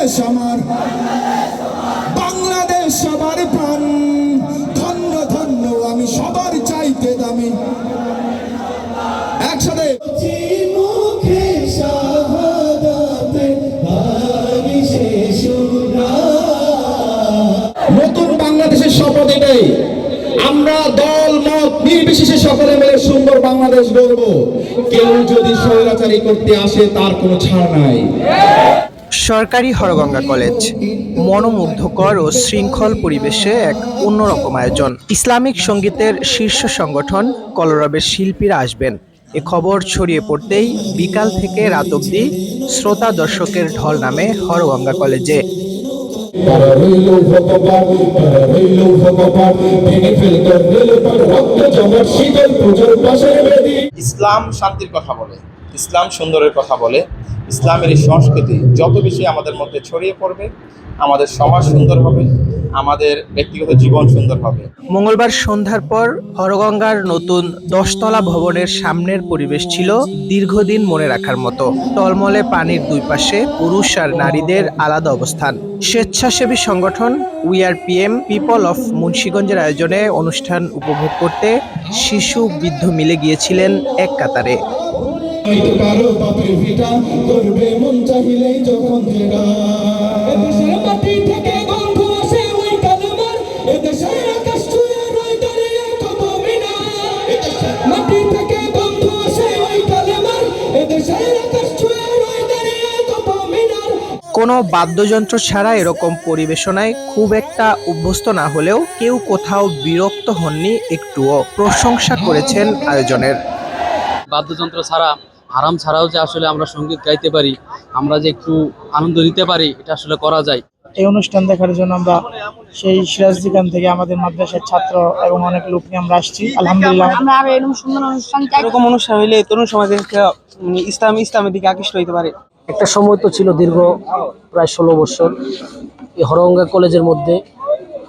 বাংলাদেশ আমার। বাংলাদেশ সবার প্রাণ। ধন্য ধন্য, আমি সবার চাইতে দামি। একসাথে। নতুন বাংলাদেশের শপথ এটাই আমরা দল, মত, নির্বিশেষে সকলে মিলে সুন্দর বাংলাদেশ গড়ব। কেউ যদি স্বৈরাচারী করতে আসে, তার কোনো ছাড় নাই। সরকারি হরগঙ্গা কলেজ, মনোমুগ্ধকর ও শৃঙ্খল পরিবেশে এক অন্যরকম আয়োজন। ইসলামিক সঙ্গীতের শীর্ষ সংগঠন কলরবের শিল্পীরা আসবেন। এ খবর ছড়িয়ে পড়তেই বিকাল থেকে রাত অবধি শ্রোতা দর্শকের ঢল নামে হরগঙ্গা কলেজে। ইসলাম শান্তির কথা বলে। ইসলাম সুন্দরের কথা বলে, ইসলামের এই সংস্কৃতি যত বেশি আমাদের মধ্যে ছড়িয়ে পড়বে, আমাদের সমাজ সুন্দর হবে, আমাদের ব্যক্তিগত জীবন সুন্দর হবে। মঙ্গলবার সন্ধ্যার পর হরগঙ্গার নতুন দশতলা ভবনের সামনের পরিবেশ ছিল দীর্ঘদিন মনে রাখার মতো। টলমলে পানির দুই পাশে পুরুষ আর নারীদের আলাদা অবস্থান। স্বেচ্ছাসেবী সংগঠন we are PM people of মুন্সীগঞ্জের আয়োজনে অনুষ্ঠান উপভোগ করতে শিশু বৃদ্ধ মিলে গিয়েছিলেন এক কাতারে। হয়তো কারও বাপের ভিটা করবে মন চাহিলেই যখন যেটা এদেশের মাটি থেকে গন্ধ আসে ওই কালেমার। এদেশের আকাশ ছুঁয়ে রয় দাঁড়িয়ে কত মিনার মাটি থেকে গন্ধ আসে ওই কালেমার। এদেশের আকাশ ছুঁয়ে রয় দাঁড়িয়ে কত মিনার কোনো বাদ্যযন্ত্র ছাড়া এরকম পরিবেশনায় খুব একটা অভ্যস্ত না হলেও কেউ কোথাও বিরক্ত হননি একটুও। প্রশংসা করেছেন আয়োজনের। বাদ্যযন্ত্র ছাড়া আরাম ছাড়াও যে আসলে আমরা সংগীত গাইতে পারি আমরা যে একটু আনন্দ নিতে পারি এটা আসলে করা যায়। এই অনুষ্ঠান দেখার জন্য আমরা সেই সিরাজদিকান থেকে আমাদের মাদ্রাসার ছাত্র এবং অনেক লোক নিয়ে আমরা আসছি। আলহামদুলিল্লাহ। আমরা আরও এরকম সুন্দর অনুষ্ঠান চাই। এরকম অনুষ্ঠান হইলে তরুণ সমাজের একটা, ইসলাম ইসলামের দিকে আকৃষ্ট হইতে পারে। একটা সময় তো ছিল দীর্ঘ প্রায় ষোলো বছর। এই হরঙ্গা কলেজের মধ্যে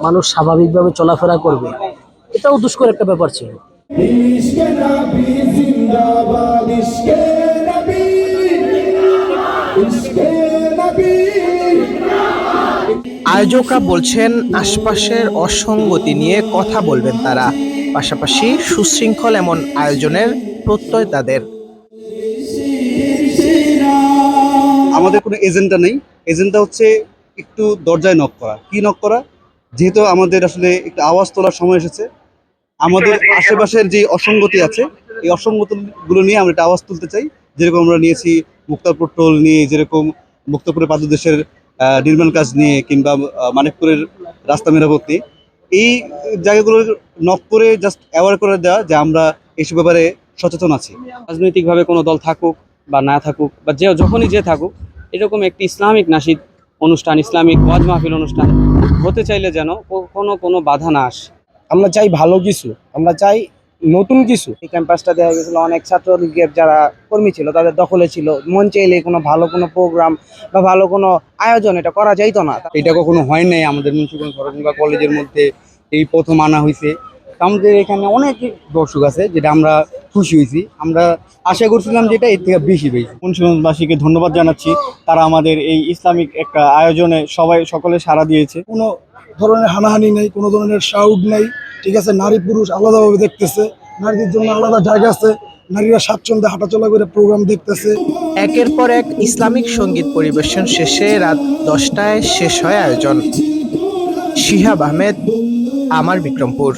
মানুষ স্বাভাবিকভাবে চলাফেরা করবে। এটাও দুষ্কর একটা ব্যাপার ছিল। আয়োজকরা বলছেন, আশপাশের অসঙ্গতি নিয়ে কথা বলবেন তারা। পাশাপাশি সুশৃঙ্খল এমন আয়োজনের প্রত্যয় তাদের। আমাদের কোনো এজেন্ডা নেই। এজেন্ডা হচ্ছে একটু দরজায় নক করা। কি নক করা? যেহেতু আমাদের আসলে একটু আওয়াজ তোলার সময় এসেছে, আমাদের আশেপাশের যে অসঙ্গতি আছে, এই অসঙ্গতিগুলো নিয়ে আমরা একটা আওয়াজ তুলতে চাই। যেরকম আমরা নিয়েছি মুক্তারপুর টোল নিয়ে, যেরকম মুক্তাপুরের পাদদেশের নির্মাণ কাজ নিয়ে কিংবা মানিকপুরের রাস্তা মেরামত নিয়ে এই জায়গাগুলো নক করে জাস্ট অ্যাওয়ার করে দেওয়া যে আমরা এইসব ব্যাপারে সচেতন আছি। রাজনৈতিকভাবে কোনো দল থাকুক বা না থাকুক বা যে যখনই যে থাকুক এরকম একটি ইসলামিক নাসিদ অনুষ্ঠান ইসলামিক ওয়াজ মাহফিল অনুষ্ঠান হতে চাইলে যেন কোনো কোনো বাধা না আসে। আমরা চাই ভালো কিছু আমরা চাই নতুন কিছু? এই ক্যাম্পাসটা দেখা গেছিল অনেক ছাত্রলীগের যারা কর্মী ছিল তাদের দখলে ছিল। মন চাইলে কোনো ভালো কোনো প্রোগ্রাম বা ভালো কোনো আয়োজন এটা করা যাইতো না। এটা কখনো হয় নাই আমাদের মুন্সিগঞ্জ সরগঙ্গা কলেজের মধ্যে এই প্রথম আনা হয়েছে আমাদের এখানে অনেক দর্শক আছে যেটা আমরা খুশি হয়েছি। আমরা আশা করছিলাম যেটা এর থেকে বেশি পেয়েছি মুন্সিগঞ্জবাসীকে ধন্যবাদ জানাচ্ছি। তারা আমাদের এই ইসলামিক একটা আয়োজনে সবাই সকলে সাড়া দিয়েছে। কোনো ধরনের হানাহানি নেই কোনো ধরনের সাউড নেই ঠিক আছে? নারী পুরুষ আলাদাভাবে দেখতেছে নারীদের জন্য আলাদা জায়গা আছে নারীরা স্বাচ্ছন্দ্যে হাঁটাচলা করে প্রোগ্রাম দেখতেছে। একের পর এক ইসলামিক সংগীত পরিবেশন শেষে রাত দশটায় শেষ হয় আয়োজন। শিহাব আহমেদ আমার বিক্রমপুর।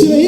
সেই